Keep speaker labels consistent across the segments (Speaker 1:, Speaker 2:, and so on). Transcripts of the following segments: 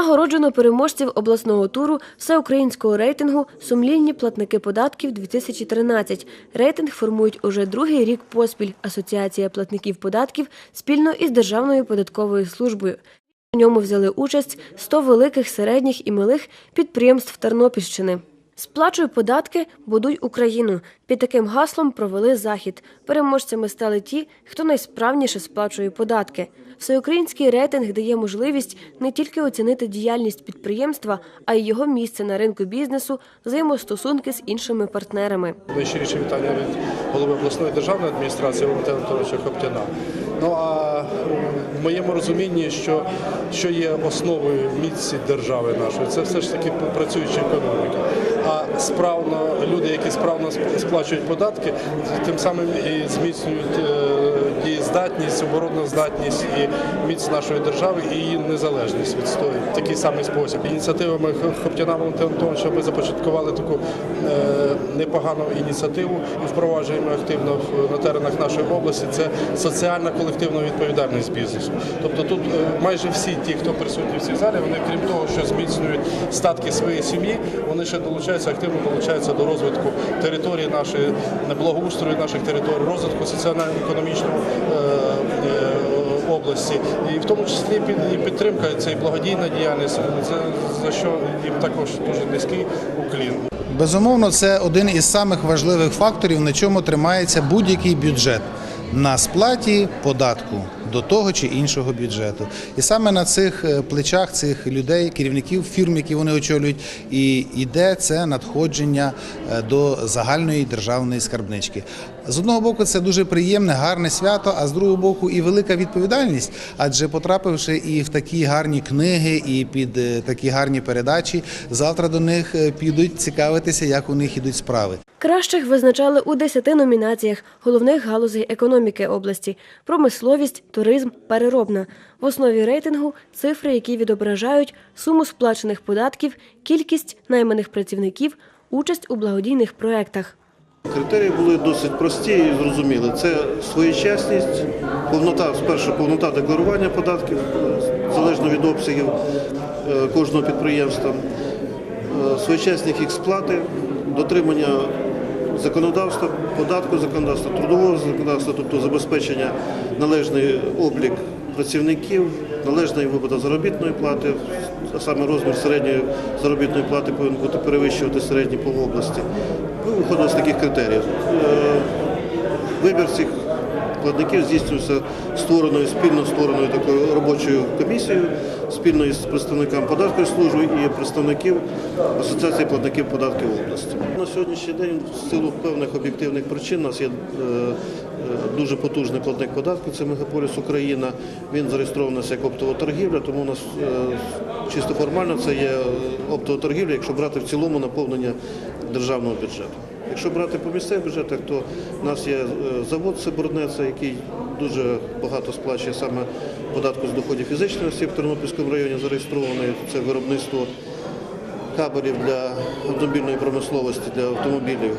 Speaker 1: Нагороджено переможців обласного туру всеукраїнського рейтингу Сумлінні платники податків 2013. Рейтинг формують уже другий рік поспіль Асоціація платників податків спільно із Державною податковою службою. У ньому взяли участь 100 великих, середніх і малих підприємств Тернопільщини. Сплачуй податки, будуй Україну. Під таким гаслом провели захід. Переможцями стали ті, хто найсправніше сплачує податки. Всеукраїнський рейтинг дає можливість не тільки оцінити діяльність підприємства, а й його місце на ринку бізнесу, взаємостосунки з іншими партнерами.
Speaker 2: Найщиріше вітання від голови обласної державної адміністрації Валентина Анатолійовича Хоптяна. Ну а в моєму розумінні, що, що є основою міці держави нашої, це все ж таки працююча економіка. А справно люди, які справно сп- сплачують податки, тим самим і зміцнюють е, дієздатність, обороноздатність і міць нашої держави і її незалежність відстоюють в такий самий спосіб. Ініціативами Хоптяна Валентина Антоновича ми започаткували таку е, непогану ініціативу і впроваджуємо активно на теренах нашої області. Це соціальна колективна відповідальність бізнесу. Тобто тут е, майже всі ті, хто присутні в цій залі, вони крім того, що зміцнюють статки своєї сім'ї, вони ще долучаються активно долучаються до розвитку території нашої благоустрою наших територій, розвитку соціально-економічного е, е, області, і в тому числі підтримка це і благодійна діяльність, за що їм також дуже низький уклін.
Speaker 3: Безумовно, це один із самих важливих факторів, на чому тримається будь-який бюджет. На сплаті податку до того чи іншого бюджету. І саме на цих е, плечах цих людей, керівників фірм, які вони очолюють, і йде це надходження е, до загальної державної скарбнички. З одного боку, це дуже приємне, гарне свято, а з другого боку, і велика відповідальність, адже потрапивши і в такі гарні книги, і під е, такі гарні передачі, завтра до них підуть цікавитися, як у них ідуть справи.
Speaker 1: Кращих визначали у 10 номінаціях головних галузей економіки області: промисловість, туризм, переробна. В основі рейтингу цифри, які відображають суму сплачених податків, кількість найманих працівників, участь у благодійних проєктах.
Speaker 4: Критерії були досить прості і зрозумілі. Це своєчасність, повнота, спершу повнота декларування податків, залежно від обсягів е, кожного підприємства, е, своєчасність їх сплати, дотримання законодавства, податку законодавства, трудового законодавства, тобто забезпечення належний облік працівників, належний виплата заробітної плати, а саме розмір середньої заробітної плати повинен бути перевищувати середній по області. Ми виходимо з таких критеріїв. Е, Вибір цих платників здійснюється створеною спільно створеною такою робочою комісією, спільно із представниками податкової служби і представників Асоціації платників податків області. На сьогоднішній день, в силу певних об'єктивних причин, у нас є е, е, дуже потужний платник податків, це Мегаполіс Україна. Він зареєстрований як оптова торгівля, тому у нас е, чисто формально це є оптова торгівля, якщо брати в цілому наповнення державного бюджету. Якщо брати по місцевих бюджетах, то в нас є е, завод Сиборнеца, який дуже багато сплачує саме податку з доходів фізичних осіб в Тернопільському районі зареєстрований. Це виробництво кабелів для автомобільної промисловості, для автомобілів,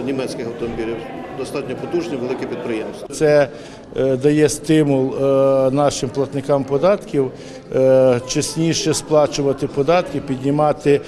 Speaker 4: е, німецьких автомобілів. Достатньо потужні, великі підприємства.
Speaker 5: Це е, дає стимул е, нашим платникам податків е, чесніше сплачувати податки, піднімати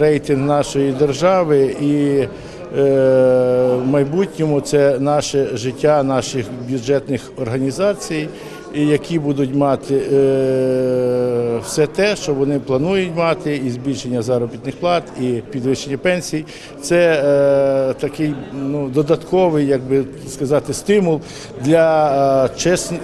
Speaker 5: рейтинг нашої держави і в майбутньому це наше життя наших бюджетних організацій, які будуть мати е, все те, що вони планують мати, і збільшення заробітних плат, і підвищення пенсій. Це е, такий ну, додатковий, як би сказати, стимул для е,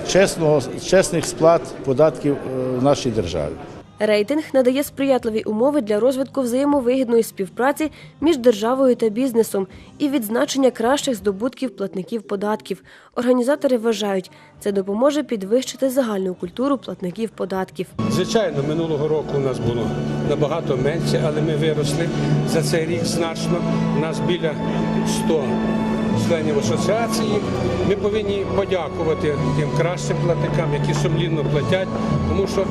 Speaker 5: чесного, чесних сплат податків в нашій державі.
Speaker 1: Рейтинг надає сприятливі умови для розвитку взаємовигідної співпраці між державою та бізнесом і відзначення кращих здобутків платників податків. Організатори вважають, це допоможе підвищити загальну культуру платників податків.
Speaker 6: Звичайно, минулого року у нас було набагато менше, але ми виросли за цей рік значно. У нас біля 100 членів асоціації. Ми повинні подякувати тим кращим платникам, які сумлінно платять, тому що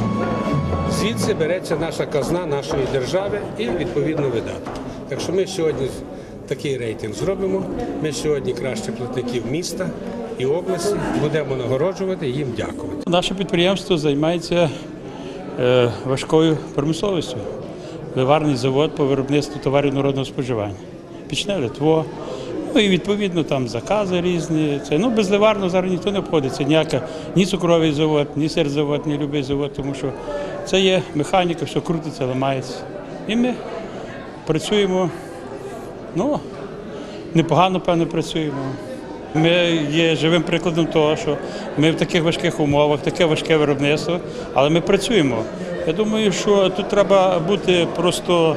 Speaker 6: звідси береться наша казна нашої держави і відповідно видатки. Так що ми сьогодні такий рейтинг зробимо. Ми сьогодні кращих платників міста і області будемо нагороджувати і їм дякувати.
Speaker 7: Наше підприємство займається е, важкою промисловістю. Ливарний завод по виробництву товарів народного споживання. Пічне литво. Ну і відповідно там закази різні. Це ну без ливарного зараз ніхто не обходиться. Ніяка ні цукровий завод, ні сирзавод, ні любий завод, тому що це є механіка, все крутиться, ламається. І ми працюємо, ну непогано, певно, працюємо. Ми є живим прикладом того, що ми в таких важких умовах, таке важке виробництво, але ми працюємо. Я думаю, що тут треба бути просто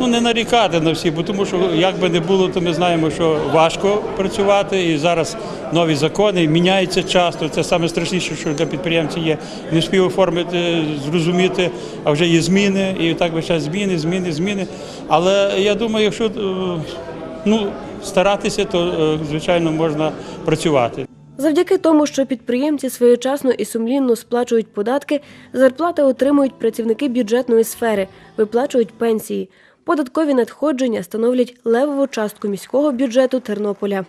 Speaker 7: ну, не нарікати на всіх, бо тому що як би не було, то ми знаємо, що важко працювати. І зараз нові закони міняються часто. Це саме страшніше, що для підприємців є. Не встиг оформити, зрозуміти, а вже є зміни, і так весь час зміни, зміни, зміни. Але я думаю, якщо е, ну, старатися, то е, звичайно можна працювати.
Speaker 1: Завдяки тому, що підприємці своєчасно і сумлінно сплачують податки, зарплати отримують працівники бюджетної сфери, виплачують пенсії. Податкові надходження становлять левову частку міського бюджету Тернополя.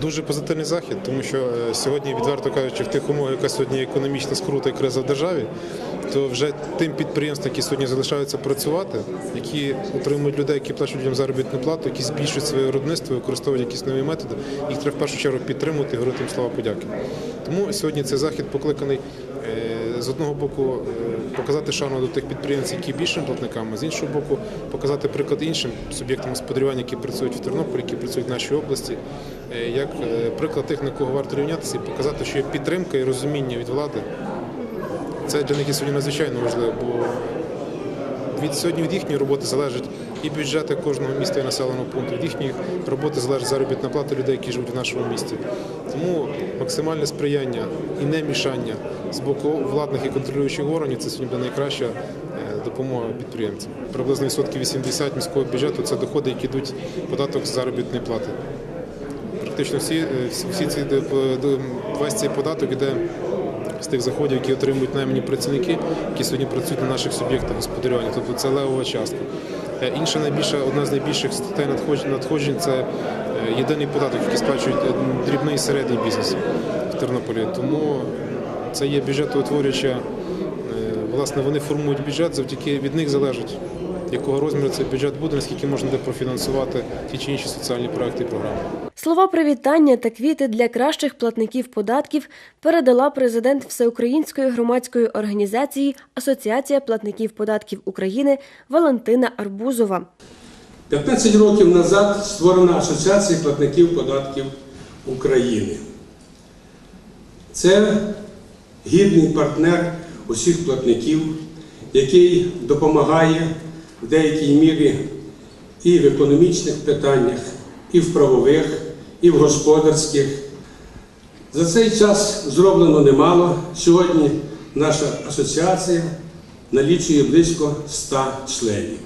Speaker 8: Дуже позитивний захід, тому що е, сьогодні, відверто кажучи, в тих умовах, яка сьогодні економічна скрута і криза в державі, то вже тим підприємствам, які сьогодні залишаються працювати, які отримують людей, які плачуть людям заробітну плату, які збільшують своє виробництво, використовують якісь нові методи, їх треба в першу чергу підтримувати і говорити їм слова подяки. Тому сьогодні цей захід покликаний е, з одного боку е, показати шану до тих підприємців, які більшим платниками, з іншого боку, показати приклад іншим суб'єктам господарювання, які працюють в Тернополі, які працюють в нашій області, е, як е, приклад тих, на кого варто рівнятися, і показати, що є підтримка і розуміння від влади. Це для них є сьогодні надзвичайно важливо, бо від сьогодні від їхньої роботи залежить і бюджети кожного міста і населеного пункту, від їхньої роботи залежить заробітна плата людей, які живуть в нашому місті. Тому максимальне сприяння і не мішання з боку владних і контролюючих органів це сьогодні найкраща е, допомога підприємцям. Приблизно відсотків 80 міського бюджету це доходи, які йдуть податок з заробітної плати. Практично всі, е, всі, ці весь цей податок іде з тих заходів, які отримують наймені працівники, які сьогодні працюють на наших суб'єктах господарювання. Тобто це левова частка. Інша найбільша, одна з найбільших статей надходжень це е, єдиний податок, який сплачують е, дрібний і середній бізнес в Тернополі. Тому це є бюджетоутворююча. е, Власне, вони формують бюджет, завдяки від них залежить, якого розміру цей бюджет буде, наскільки можна буде профінансувати ті чи інші соціальні проекти і програми.
Speaker 1: Слова привітання та квіти для кращих платників податків передала президент Всеукраїнської громадської організації Асоціація платників податків України Валентина Арбузова.
Speaker 6: 15 років назад створена Асоціація платників податків України. Це гідний партнер усіх платників, який допомагає в деякій мірі і в економічних питаннях, і в правових, і в господарських. За цей час зроблено немало. Сьогодні наша асоціація налічує близько 100 членів.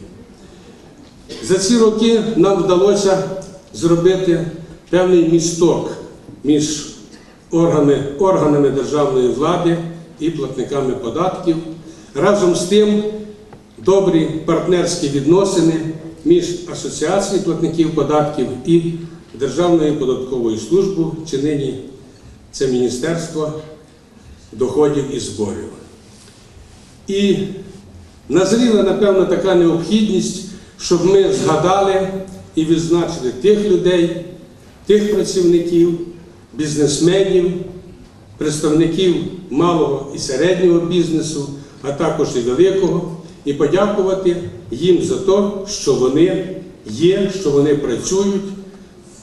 Speaker 6: За ці роки нам вдалося зробити певний місток між органами, органами державної влади і платниками податків. Разом з тим добрі партнерські відносини між Асоціацією платників податків і Державною податковою службою, чи нині це Міністерство доходів і зборів. І назріла, напевно, така необхідність, щоб ми згадали і відзначили тих людей, тих працівників, бізнесменів, представників малого і середнього бізнесу, а також і великого, і подякувати їм за те, що вони є, що вони працюють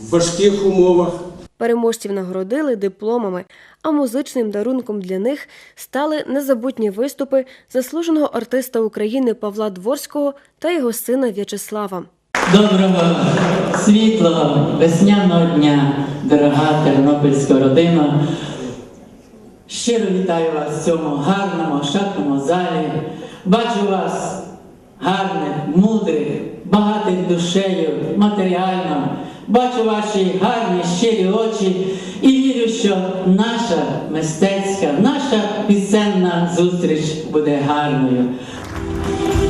Speaker 6: в важких умовах,
Speaker 1: Переможців нагородили дипломами, а музичним дарунком для них стали незабутні виступи заслуженого артиста України Павла Дворського та його сина В'ячеслава.
Speaker 9: Доброго світлого весняного дня, дорога тернопільська родина. Щиро вітаю вас в цьому гарному, шатному залі. Бачу вас гарних, мудрих, багатих душею, матеріально бачу ваші гарні щирі очі і вірю, що наша мистецька, наша пісенна зустріч буде гарною.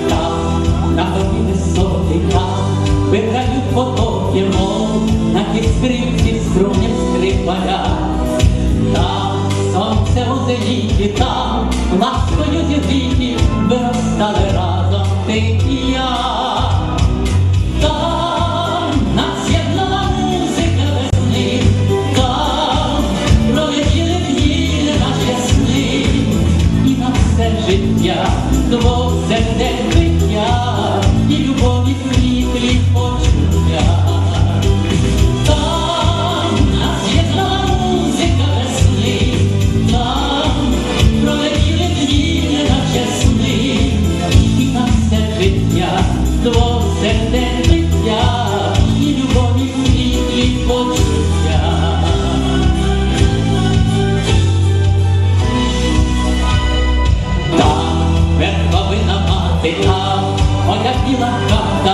Speaker 9: Там, на горі високий, там виграють потоки мов, на тій скрипці струні скрипаля. Там сонце у зеліті, там ласкою зі виростали разом ти і я. Ти там моя біла хата.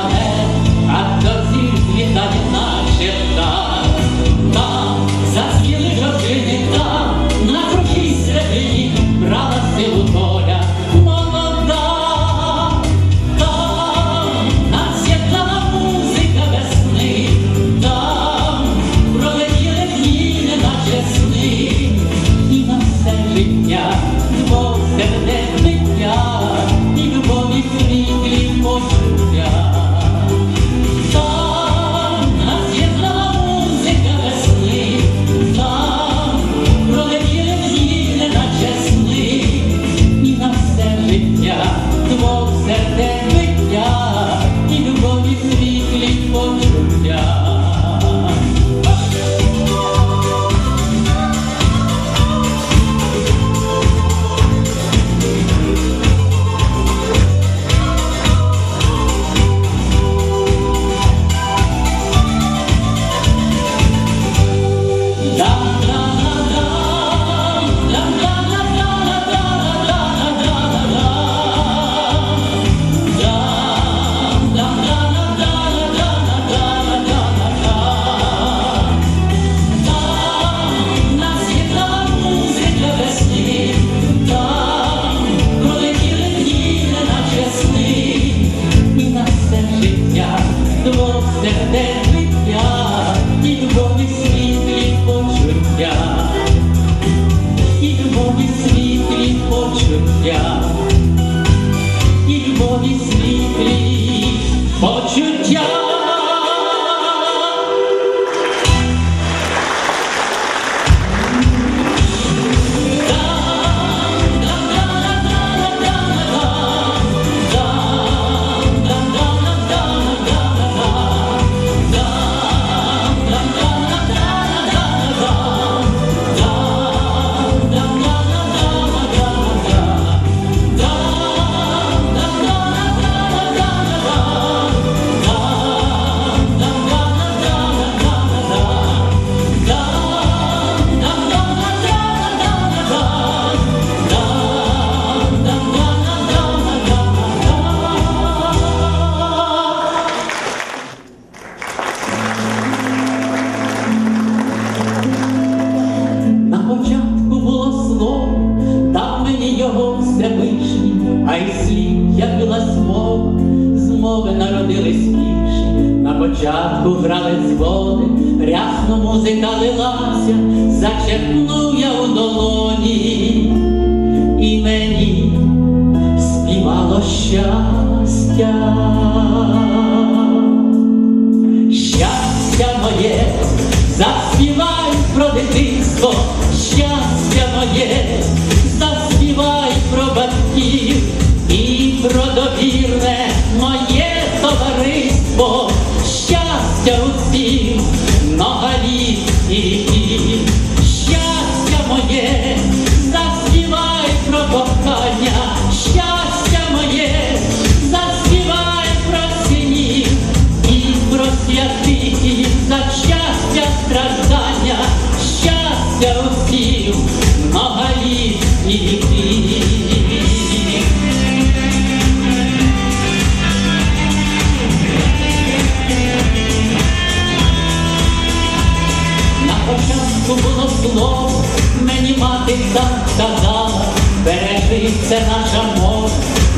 Speaker 9: Початку було слово, мені мати так казала, бережи це наша мова,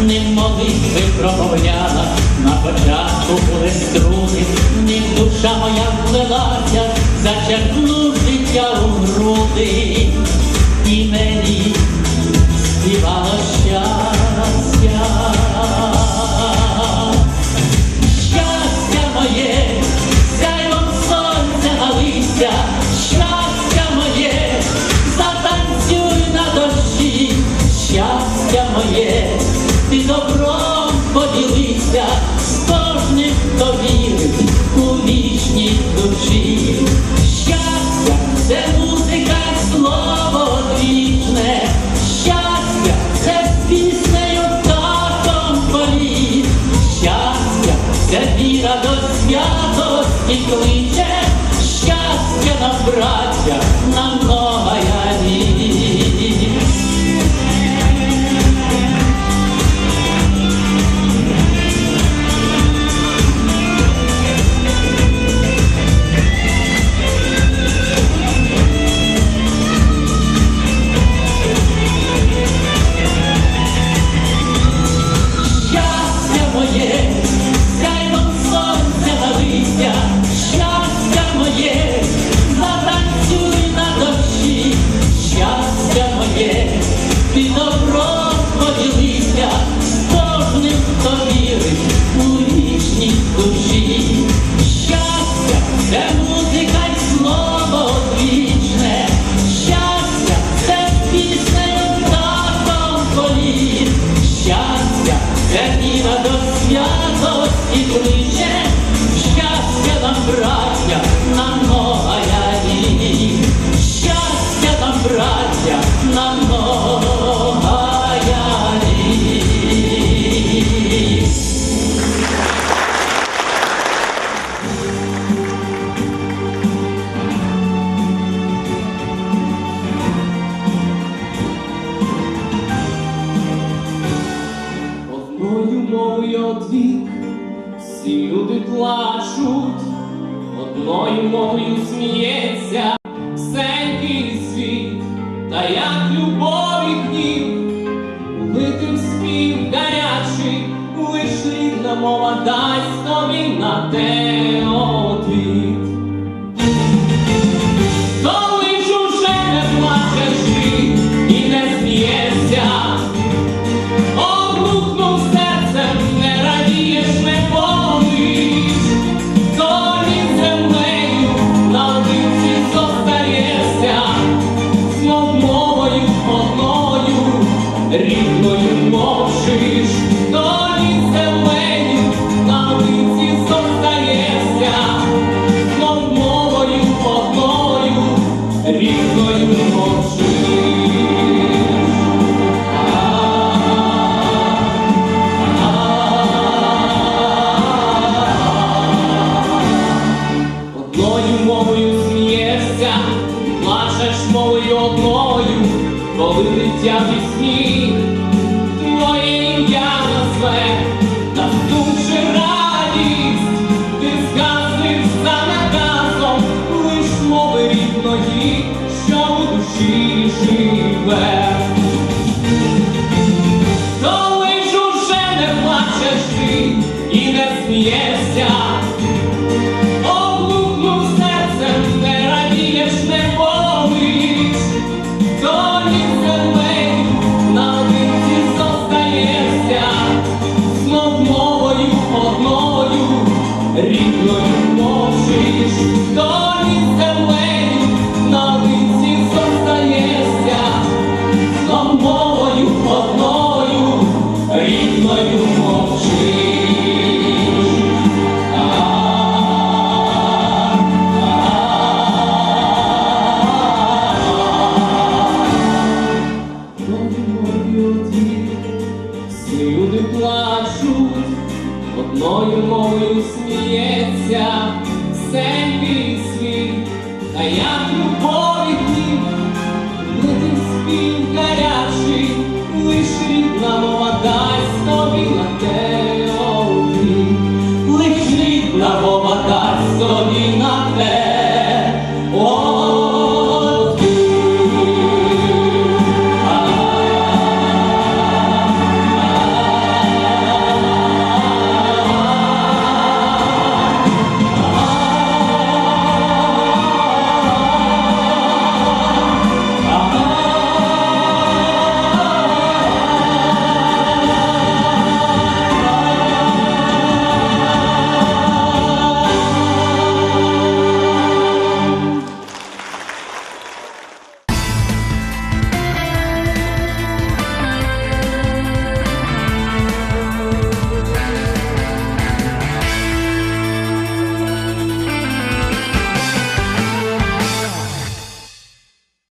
Speaker 9: не молитви промовляла, на початку були струни, ним душа моя плелася, зачерпнув життя у груди, і мені співало щастя.
Speaker 10: братья believe так любові пнів, литим спів гарячий, лиш рідна мова дасть тобі на те одвір.